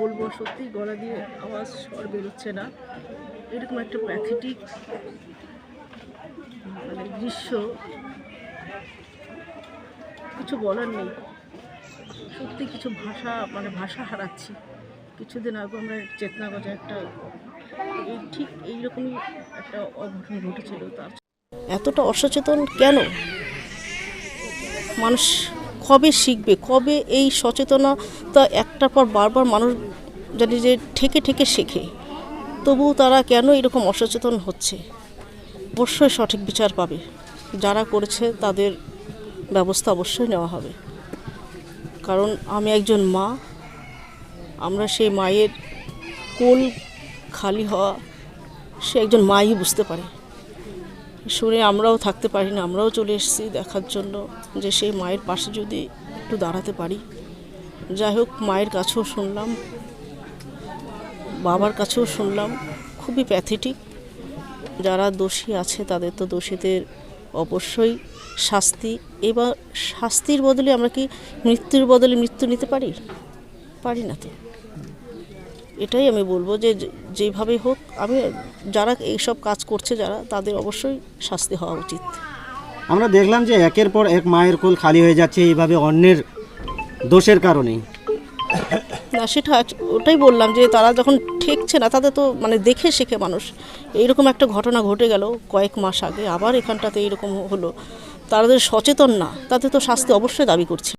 বলব সত্যি গলা দিয়ে আওয়াজ স্বর বেরোচ্ছে না। এরকম একটা প্যাথেটিক মানে দৃশ্য। কিছু বলার নেই। সত্যি কিছু ভাষা মানে ভাষা হারাচ্ছি। কিছুদিন আগে আমরা চেতনাগজে একটা, এই ঠিক এইরকমই একটা অঘটন ঘটেছিল। তার এতটা অসচেতন কেন? মানুষ কবে শিখবে, কবে এই সচেতনতা একটার পর বারবার মানুষ জানি যে ঠেকে ঠেকে শেখে। তবুও তারা কেন এরকম অসচেতন হচ্ছে? অবশ্যই সঠিক বিচার পাবে। যারা করেছে তাদের ব্যবস্থা অবশ্যই নেওয়া হবে। কারণ আমি একজন মা, আমরা সেই মায়ের কোল খালি হওয়া সে একজন মাই বুঝতে পারে। শুনে আমরাও থাকতে পারি না, আমরাও চলে এসেছি দেখার জন্য যে সেই মায়ের পাশে যদি একটু দাঁড়াতে পারি। যাই হোক, মায়ের কাছেও শুনলাম, বাবার কাছেও শুনলাম, খুবই প্যাথেটিক যারা দোষী আছে তাদের তো দোষীদের অবশ্যই শাস্তি। এবার শাস্তির বদলে আমরা কি মৃত্যুর বদলে মৃত্যু নিতে পারি? পারি না তো। এটাই আমি বলব যে যেভাবে হোক আমি যারা এইসব কাজ করছে যারা তাদের অবশ্যই শাস্তি হওয়া উচিত। আমরা দেখলাম যে একের পর এক মায়ের কোল খালি হয়ে যাচ্ছে এইভাবে অন্যের দোষের কারণে না সেটা ওটাই বললাম যে তারা যখন ঠেকছে না তাদের তো মানে দেখে শেখে মানুষ। এইরকম একটা ঘটনা ঘটে গেল কয়েক মাস আগে আবার এখানটাতে এইরকম হলো। তাদের সচেতন না তাতে তো শাস্তি অবশ্যই দাবি করছে।